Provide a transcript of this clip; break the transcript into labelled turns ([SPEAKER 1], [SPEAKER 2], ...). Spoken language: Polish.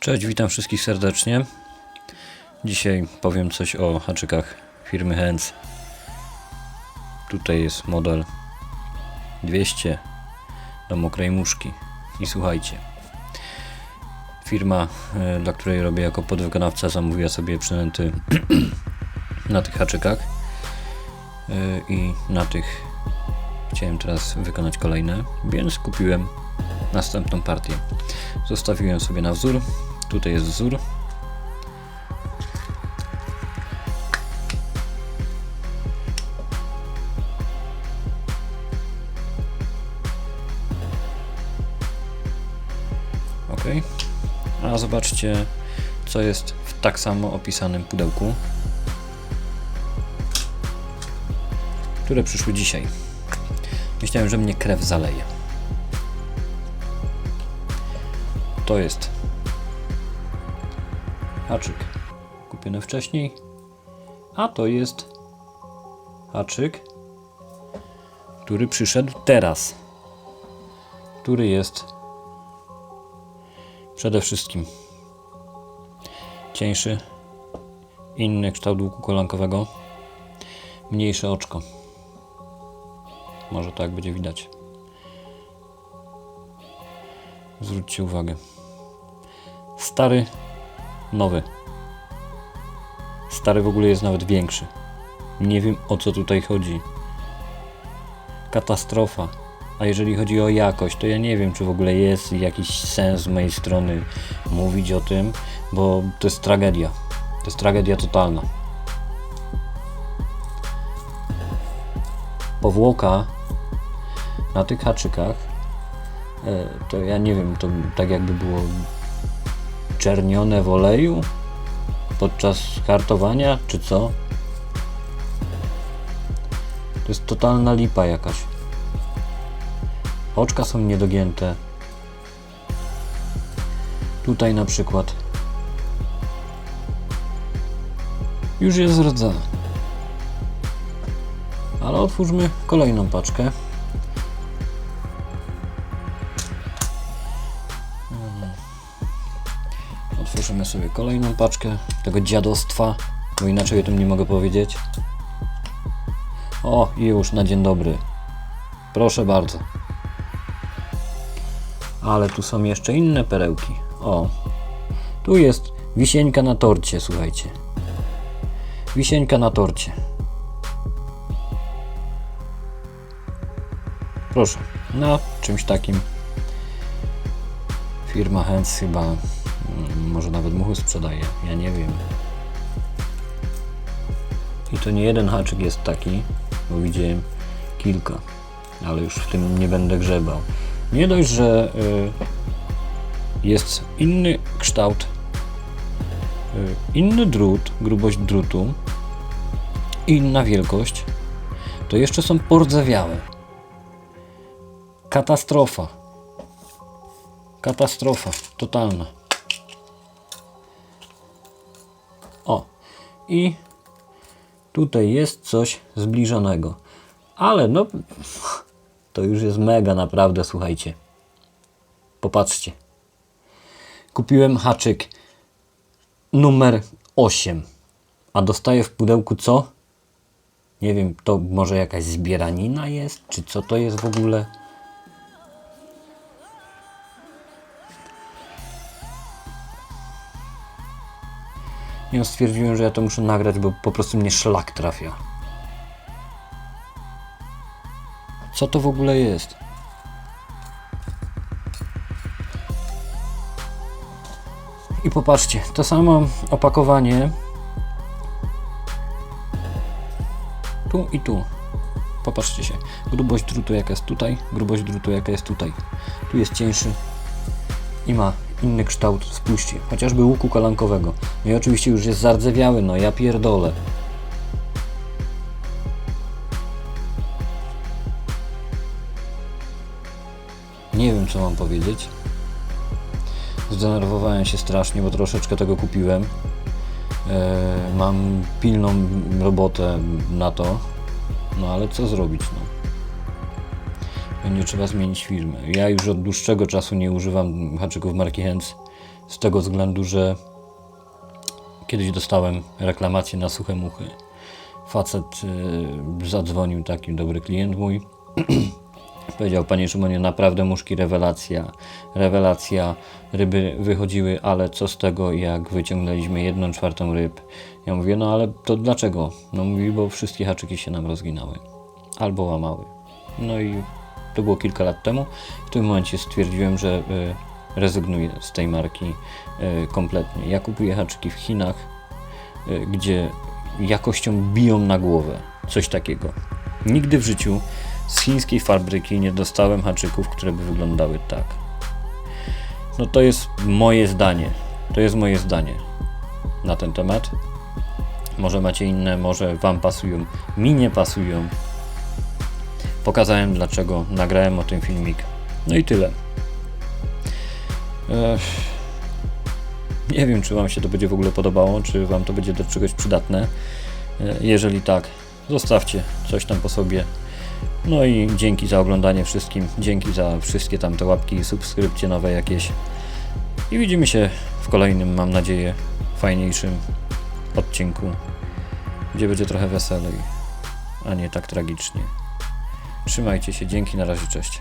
[SPEAKER 1] Cześć, witam wszystkich serdecznie. Dzisiaj powiem coś o haczykach firmy Hens. Tutaj jest model 200 do mokrej muszki. I słuchajcie, firma, e, dla której robię jako podwykonawca, zamówiła sobie przynęty na tych haczykach. E, I na tych chciałem teraz wykonać kolejne, więc kupiłem następną partię. Zostawiłem sobie na wzór. Tutaj jest wzór. Ok. A zobaczcie, co jest w tak samo opisanym pudełku, które przyszły dzisiaj. Myślałem, że mnie krew zaleje. To jest haczyk kupiony wcześniej, a to jest haczyk, który przyszedł teraz, który jest przede wszystkim cieńszy, inny kształt łuku kolankowego, mniejsze oczko. Może tak będzie widać. Zwróćcie uwagę. Stary, nowy. Stary w ogóle jest nawet większy. Nie wiem o co tutaj chodzi. Katastrofa. A jeżeli chodzi o jakość, to ja nie wiem, czy w ogóle jest jakiś sens z mojej strony mówić o tym, bo to jest tragedia. To jest tragedia totalna. Powłoka na tych haczykach, e, to ja nie wiem, to tak jakby było czernione w oleju podczas hartowania, czy co? To jest totalna lipa jakaś. Oczka są niedogięte. Tutaj na przykład. Już jest rdzenie. Ale otwórzmy kolejną paczkę. Otworzymy sobie kolejną paczkę tego dziadostwa, bo inaczej o tym nie mogę powiedzieć. O, i już na dzień dobry. Proszę bardzo. Ale tu są jeszcze inne perełki. O, tu jest wisieńka na torcie, słuchajcie. Wisieńka na torcie. Proszę, na czymś takim firma Hens chyba mm, może nawet muchy sprzedaje, ja nie wiem. I to nie jeden haczyk jest taki, bo widziałem kilka, ale już w tym nie będę grzebał. Nie dość, że y, jest inny kształt, y, inny drut, grubość drutu, inna wielkość, to jeszcze są pordzewiałe. Katastrofa. Katastrofa totalna. O, i tutaj jest coś zbliżonego. Ale no, to już jest mega naprawdę, słuchajcie. Popatrzcie. Kupiłem haczyk numer 8, a dostaję w pudełku co? Nie wiem, to może jakaś zbieranina jest? Czy co to jest w ogóle? Ja stwierdziłem, że ja to muszę nagrać, bo po prostu mnie szlak trafia. Co to w ogóle jest? I popatrzcie, to samo opakowanie. Tu i tu. Popatrzcie się. Grubość drutu jaka jest tutaj, grubość drutu jaka jest tutaj. Tu jest cieńszy i ma inny kształt, spójrzcie, chociażby łuku kolankowego. No i oczywiście już jest zardzewiały, no ja pierdolę. Nie wiem, co mam powiedzieć. Zdenerwowałem się strasznie, bo troszeczkę tego kupiłem. E, mam pilną robotę na to, no ale co zrobić, no. Będzie trzeba zmienić firmę. Ja już od dłuższego czasu nie używam haczyków marki Hens z tego względu, że kiedyś dostałem reklamację na suche muchy. Facet y, zadzwonił, taki dobry klient mój. Powiedział, panie Szymonie, naprawdę muszki rewelacja, rewelacja, ryby wychodziły, ale co z tego, jak wyciągnęliśmy jedną czwartą ryb? Ja mówię, no ale to dlaczego? No mówi, bo wszystkie haczyki się nam rozginały, albo łamały. No i to było kilka lat temu. W tym momencie stwierdziłem, że y, rezygnuję z tej marki y, kompletnie. Ja kupuję haczyki w Chinach, y, gdzie jakością biją na głowę. Coś takiego. Nigdy w życiu z chińskiej fabryki nie dostałem haczyków, które by wyglądały tak. No to jest moje zdanie. To jest moje zdanie na ten temat. Może macie inne, może Wam pasują, mi nie pasują. Pokazałem dlaczego, nagrałem o tym filmik. No i tyle. Ech. Nie wiem, czy Wam się to będzie w ogóle podobało, czy Wam to będzie do czegoś przydatne. E, Jeżeli tak, zostawcie coś tam po sobie. No i dzięki za oglądanie wszystkim. Dzięki za wszystkie tam te łapki, subskrypcje nowe jakieś. I widzimy się w kolejnym, mam nadzieję, fajniejszym odcinku, gdzie będzie trochę weselej, a nie tak tragicznie. Trzymajcie się, dzięki, na razie, cześć.